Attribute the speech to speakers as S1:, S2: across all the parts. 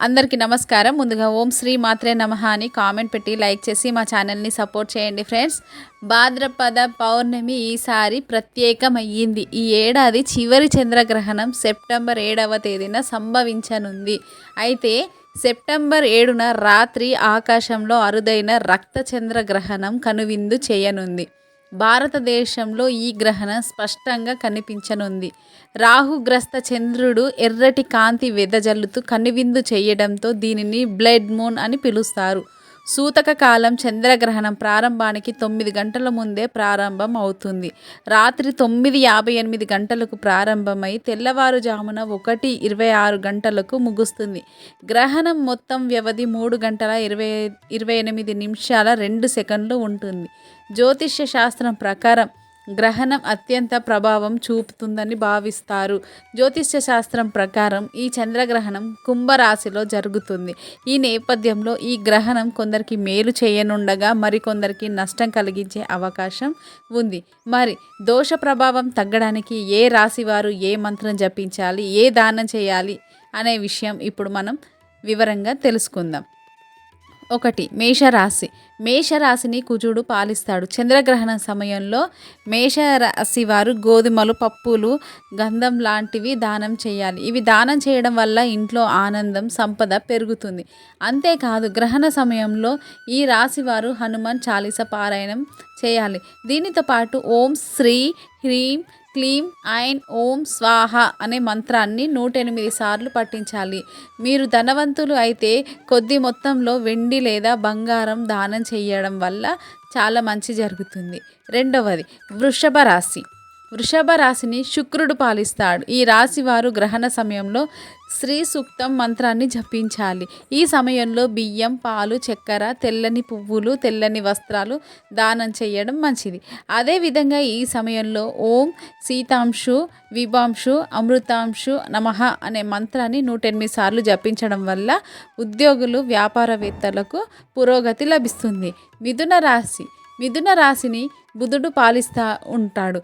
S1: అందరికీ నమస్కారం. ముందుగా ఓం శ్రీ మాత్రే నమ అని కామెంట్ పెట్టి లైక్ చేసి మా ఛానల్ని సపోర్ట్ చేయండి ఫ్రెండ్స్. భాద్రపద పౌర్ణమి ఈసారి ప్రత్యేకమయ్యింది. ఈ ఏడాది చివరి చంద్రగ్రహణం సెప్టెంబర్ ఏడవ తేదీన సంభవించనుంది. అయితే సెప్టెంబర్ ఏడున రాత్రి ఆకాశంలో అరుదైన రక్త చంద్రగ్రహణం కనువిందు చేయనుంది. భారతదేశంలో ఈ గ్రహణం స్పష్టంగా కనిపించనుంది. రాహుగ్రస్త చంద్రుడు ఎర్రటి కాంతి వెదజల్లుతూ కనువిందు చేయడంతో దీనిని బ్లడ్ మూన్ అని పిలుస్తారు. సూతక కాలం చంద్రగ్రహణం ప్రారంభానికి తొమ్మిది గంటల ముందే ప్రారంభం అవుతుంది. రాత్రి తొమ్మిది యాభై ఎనిమిది గంటలకు ప్రారంభమై తెల్లవారుజామున ఒకటి ఇరవై ఆరు గంటలకు ముగుస్తుంది. గ్రహణం మొత్తం వ్యవధి మూడు గంటల ఇరవై ఇరవై ఎనిమిది నిమిషాల రెండు సెకండ్లు ఉంటుంది. జ్యోతిష్య శాస్త్రం ప్రకారం గ్రహణం అత్యంత ప్రభావం చూపుతుందని భావిస్తారు. జ్యోతిష్య శాస్త్రం ప్రకారం ఈ చంద్రగ్రహణం కుంభరాశిలో జరుగుతుంది. ఈ నేపథ్యంలో ఈ గ్రహణం కొందరికి మేలు చేయనుండగా మరికొందరికి నష్టం కలిగించే అవకాశం ఉంది. మరి దోష ప్రభావం తగ్గడానికి ఏ రాశి వారు ఏ మంత్రం జపించాలి? ఏ దానం చేయాలి? అనే విషయం ఇప్పుడు మనం వివరంగా తెలుసుకుందాం. ఒకటి మేషరాశి. మేషరాశిని కుజుడు పాలిస్తాడు. చంద్రగ్రహణం సమయంలో మేషరాశి వారు గోధుమలు పప్పులు గంధం లాంటివి దానం చేయాలి. ఇవి దానం చేయడం వల్ల ఇంట్లో ఆనందం సంపద పెరుగుతుంది. అంతేకాదు గ్రహణ సమయంలో ఈ రాశి వారు హనుమాన్ చాలీస పారాయణం చేయాలి. దీనితో పాటు ఓం శ్రీ హ్రీం క్లీం ఐన్ ఓం స్వాహ అనే మంత్రాన్ని నూట ఎనిమిది సార్లు పఠించాలి. మీరు ధనవంతులు అయితే కొద్ది మొత్తంలో వెండి లేదా బంగారం దానం చేయడం వల్ల చాలా మంచి జరుగుతుంది. రెండవది వృషభ రాశి. వృషభ రాశిని శుక్రుడు పాలిస్తాడు. ఈ రాశి వారు గ్రహణ సమయంలో శ్రీ సూక్తం మంత్రాన్ని జపించాలి. ఈ సమయంలో బియ్యం పాలు చక్కెర తెల్లని పువ్వులు తెల్లని వస్త్రాలు దానం చేయడం మంచిది. అదేవిధంగా ఈ సమయంలో ఓం సీతాంశు విభాంశు అమృతాంశు నమః అనే మంత్రాన్ని నూట ఎనిమిది సార్లు జపించడం వల్ల ఉద్యోగులు వ్యాపారవేత్తలకు పురోగతి లభిస్తుంది. మిథున రాశి. మిథున రాశిని బుధుడు పాలిస్తా ఉంటాడు.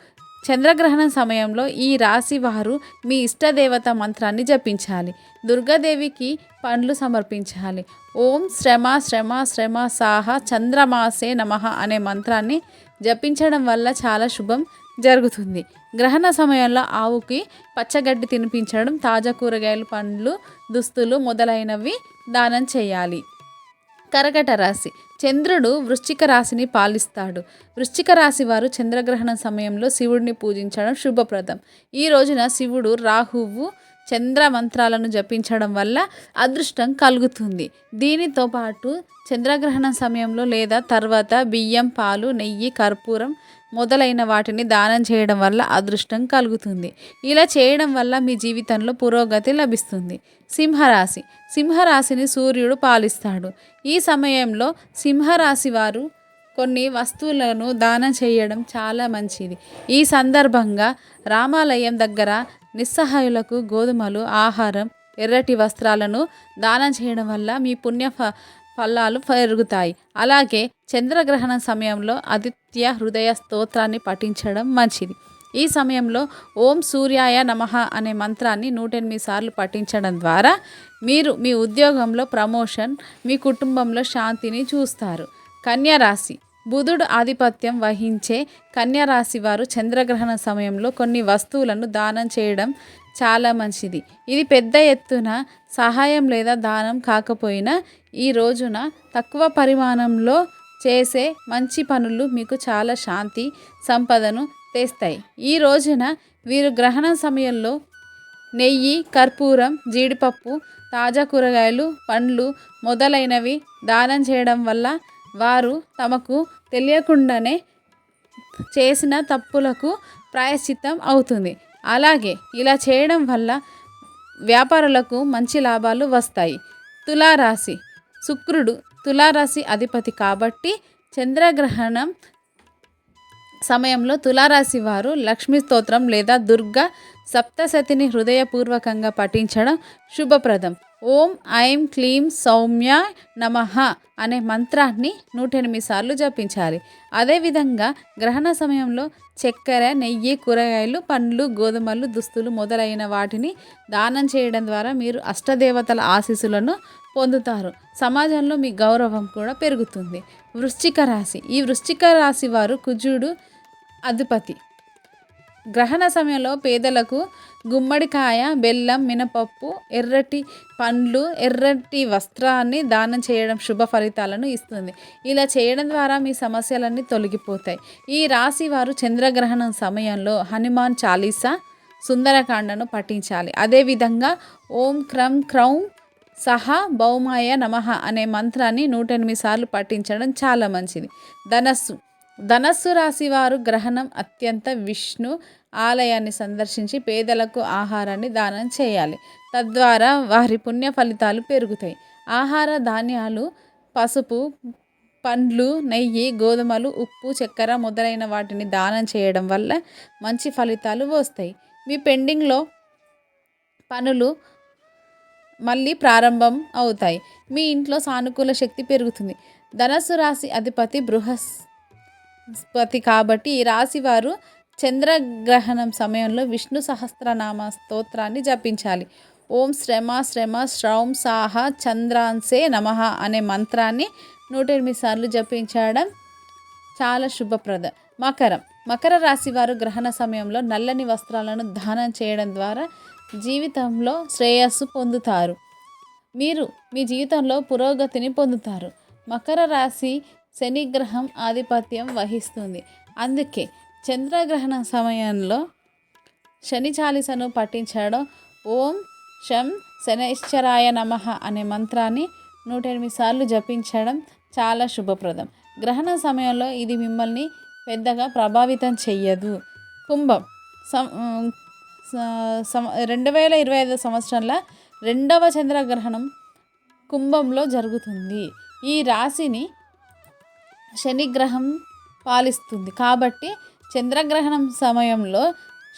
S1: చంద్రగ్రహణం సమయంలో ఈ రాశి వారు మీ ఇష్టదేవత మంత్రాన్ని జపించాలి. దుర్గాదేవికి పండ్లు సమర్పించాలి. ఓం శ్రమ శ్రమ శ్రమ సాహ చంద్రమాసే నమః అనే మంత్రాన్ని జపించడం వల్ల చాలా శుభం జరుగుతుంది. గ్రహణ సమయంలో ఆవుకి పచ్చగడ్డి తినిపించడం తాజా కూరగాయలు పండ్లు దుస్తులు మొదలైనవి దానం చేయాలి. కరకట రాశి. చంద్రుడు వృశ్చిక రాశిని పాలిస్తాడు. వృశ్చిక రాశి వారు చంద్రగ్రహణం సమయంలో శివుడిని పూజించడం శుభప్రదం. ఈ రోజున శివుడు రాహువు చంద్ర మంత్రాలను జపించడం వల్ల అదృష్టం కలుగుతుంది. దీనితో పాటు చంద్రగ్రహణం సమయంలో లేదా తర్వాత బియ్యం పాలు నెయ్యి కర్పూరం మొదలైన వాటిని దానం చేయడం వల్ల అదృష్టం కలుగుతుంది. ఇలా చేయడం వల్ల మీ జీవితంలో పురోగతి లభిస్తుంది. సింహరాశి. సింహరాశిని సూర్యుడు పాలిస్తాడు. ఈ సమయంలో సింహరాశి వారు కొన్ని వస్తువులను దానం చేయడం చాలా మంచిది. ఈ సందర్భంగా రామాలయం దగ్గర నిస్సహాయులకు గోధుమలు ఆహారం ఎర్రటి వస్త్రాలను దానం చేయడం వల్ల మీ పుణ్య ఫ ఫలాలు పెరుగుతాయి. అలాగే చంద్రగ్రహణం సమయంలో ఆదిత్య హృదయ స్తోత్రాన్ని పఠించడం మంచిది. ఈ సమయంలో ఓం సూర్యాయ నమః అనే మంత్రాన్ని నూట ఎనిమిది సార్లు పఠించడం ద్వారా మీరు మీ ఉద్యోగంలో ప్రమోషన్ మీ కుటుంబంలో శాంతిని చూస్తారు. కన్యా రాశి. బుధుడు ఆధిపత్యం వహించే కన్యరాశి వారు చంద్రగ్రహణ సమయంలో కొన్ని వస్తువులను దానం చేయడం చాలా మంచిది. ఇది పెద్ద ఎత్తున సహాయం లేదా దానం కాకపోయినా ఈ రోజున తక్కువ పరిమాణంలో చేసే మంచి పనులు మీకు చాలా శాంతి సంపదను తెస్తాయి. ఈ రోజున వీరు గ్రహణం సమయంలో నెయ్యి కర్పూరం జీడిపప్పు తాజా కూరగాయలు పండ్లు మొదలైనవి దానం చేయడం వల్ల వారు తమకు తెలియకుండానే చేసిన తప్పులకు ప్రాయశ్చిత్తం అవుతుంది. అలాగే ఇలా చేయడం వల్ల వ్యాపారులకు మంచి లాభాలు వస్తాయి. తులారాశి శుక్రుడు తులారాశి అధిపతి కాబట్టి చంద్రగ్రహణం సమయంలో తులారాశి వారు లక్ష్మీ స్తోత్రం లేదా దుర్గా సప్తశతిని హృదయపూర్వకంగా పఠించడం శుభప్రదం. ఓం ఐం క్లీం సౌమ్య నమః అనే మంత్రాన్ని నూట ఎనిమిది సార్లు జపించాలి. అదేవిధంగా గ్రహణ సమయంలో చక్కెర నెయ్యి కూరగాయలు పండ్లు గోధుమలు దుస్తులు మొదలైన వాటిని దానం చేయడం ద్వారా మీరు అష్టదేవతల ఆశీస్సులను పొందుతారు. సమాజంలో మీ గౌరవం కూడా పెరుగుతుంది. వృశ్చిక రాశి. ఈ వృశ్చిక రాశి వారు కుజుడు అధిపతి. గ్రహణ సమయంలో పేదలకు గుమ్మడికాయ బెల్లం మినపప్పు ఎర్రటి పండ్లు ఎర్రటి వస్త్రాన్ని దానం చేయడం శుభ ఫలితాలను ఇస్తుంది. ఇలా చేయడం ద్వారా మీ సమస్యలన్నీ తొలగిపోతాయి. ఈ రాశి వారు చంద్రగ్రహణం సమయంలో హనుమాన్ చాలీసా సుందరకాండను పఠించాలి. అదేవిధంగా ఓం క్రం క్రౌం సహా భౌమాయ నమః అనే మంత్రాన్ని నూట ఎనిమిది సార్లు పఠించడం చాలా మంచిది. ధనస్సు ధనస్సు రాశి వారు గ్రహణం అత్యంత విష్ణు ఆలయాన్ని సందర్శించి పేదలకు ఆహారాన్ని దానం చేయాలి. తద్వారా వారి పుణ్య ఫలితాలు పెరుగుతాయి. ఆహార ధాన్యాలు పసుపు పండ్లు నెయ్యి గోధుమలు ఉప్పు చక్కెర మొదలైన వాటిని దానం చేయడం వల్ల మంచి ఫలితాలు వస్తాయి. మీ పెండింగ్లో పనులు మళ్ళీ ప్రారంభం అవుతాయి. మీ ఇంట్లో సానుకూల శక్తి పెరుగుతుంది. ధనస్సు రాశి అధిపతి బృహస్ పతి కాబట్టి ఈ రాశి వారు చంద్రగ్రహణం సమయంలో విష్ణు సహస్రనామ స్తోత్రాన్ని జపించాలి. ఓం శ్రమ శ్రమ శ్రౌం సాహ చంద్రాంసే నమ అనే మంత్రాన్ని నూట ఎనిమిది సార్లు జపించడం చాలా శుభప్రద. మకరం. మకర రాశి వారు గ్రహణ సమయంలో నల్లని వస్త్రాలను దానం చేయడం ద్వారా జీవితంలో శ్రేయస్సు పొందుతారు. మీరు మీ జీవితంలో పురోగతిని పొందుతారు. మకర రాశి శనిగ్రహం ఆధిపత్యం వహిస్తుంది. అందుకే చంద్రగ్రహణ సమయంలో శని చాలీసను పఠించడం ఓం శం శనైశ్చరాయ నమ అనే మంత్రాన్ని నూట ఎనిమిది సార్లు జపించడం చాలా శుభప్రదం. గ్రహణ సమయంలో ఇది మిమ్మల్ని పెద్దగా ప్రభావితం చెయ్యదు. కుంభం సం రెండు వేల ఇరవై ఐదు సంవత్సరంలో రెండవ చంద్రగ్రహణం కుంభంలో జరుగుతుంది. ఈ రాశిని శనిగ్రహం పాలిస్తుంది. కాబట్టి చంద్రగ్రహణం సమయంలో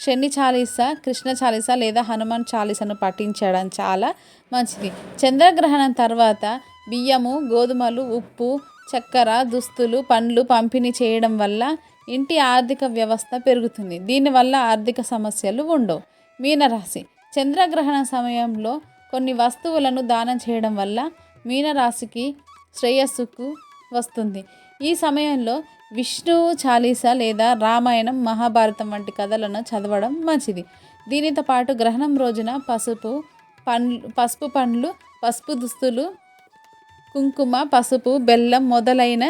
S1: శని చాలీస కృష్ణ చాలీస లేదా హనుమాన్ చాలీసను పఠించడం చాలా మంచిది. చంద్రగ్రహణం తర్వాత బియ్యము గోధుమలు ఉప్పు చక్కెర దుస్తులు పండ్లు పంపిణీ చేయడం వల్ల ఇంటి ఆర్థిక వ్యవస్థ పెరుగుతుంది. దీనివల్ల ఆర్థిక సమస్యలు ఉండవు. మీనరాశి. చంద్రగ్రహణ సమయంలో కొన్ని వస్తువులను దానం చేయడం వల్ల మీనరాశికి శ్రేయస్సుకు వస్తుంది. ఈ సమయంలో విష్ణు చాలీస లేదా రామాయణం మహాభారతం వంటి కథలను చదవడం మంచిది. దీనితో పాటు గ్రహణం రోజున పసుపు పండ్లు పసుపు పండ్లు పసుపు దుస్తులు కుంకుమ పసుపు బెల్లం మొదలైన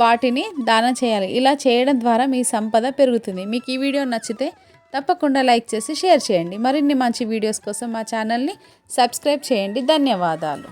S1: వాటిని దానం చేయాలి. ఇలా చేయడం ద్వారా మీ సంపద పెరుగుతుంది. మీకు ఈ వీడియో నచ్చితే తప్పకుండా లైక్ చేసి షేర్ చేయండి. మరిన్ని మంచి వీడియోస్ కోసం మా ఛానల్ని సబ్స్క్రైబ్ చేయండి. ధన్యవాదాలు.